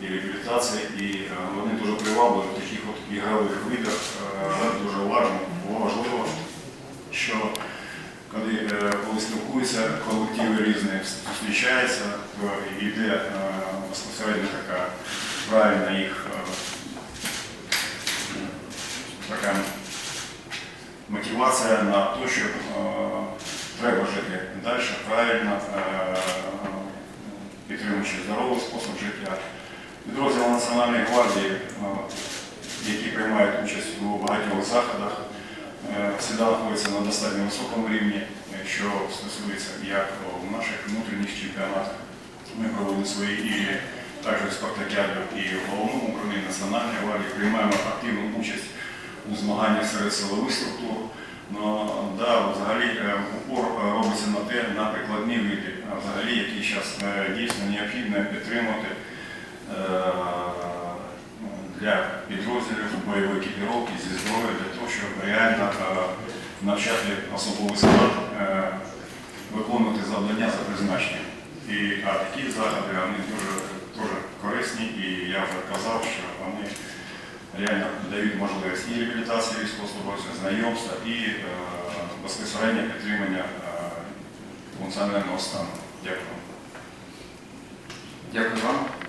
і реабілітації, і е, вони дуже привабливі в таких от ігрових видах. Е, Дуже важливо, важливо, що коли, е, коли спілкуються колективи різні, зустрічаються, то йде безпосередньо така правильна їх така мотивація на те, що треба жити далі правильно, підтримуючи здоровий спосіб життя. Національної гвардії, е, які приймають участь у багатьох заходах, е, завжди знаходяться на достатньо високому рівні, що стосується як у наших внутрішніх чемпіонатах. Ми проводимо свої і також спартакіади і в головному управлінні Національної гвардії приймаємо активну участь у змаганнях серед силових структур. Ну, да, взагалі е, упор е, робиться на те, на прикладні види, взагалі, які зараз дійсно необхідно підтримувати е, для підрозділів бойової екіпіровки зі зброєю для того, щоб реально е, навчати особовий склад е, виконувати завдання за призначенням. І а такі заходи вони дуже, дуже корисні, і я вже казав, що вони реально дають можливість і реабілітації військовослужбовців, знайомства і е, безпосередньо підтримання е, функціонального стану. Дякую. Дякую вам.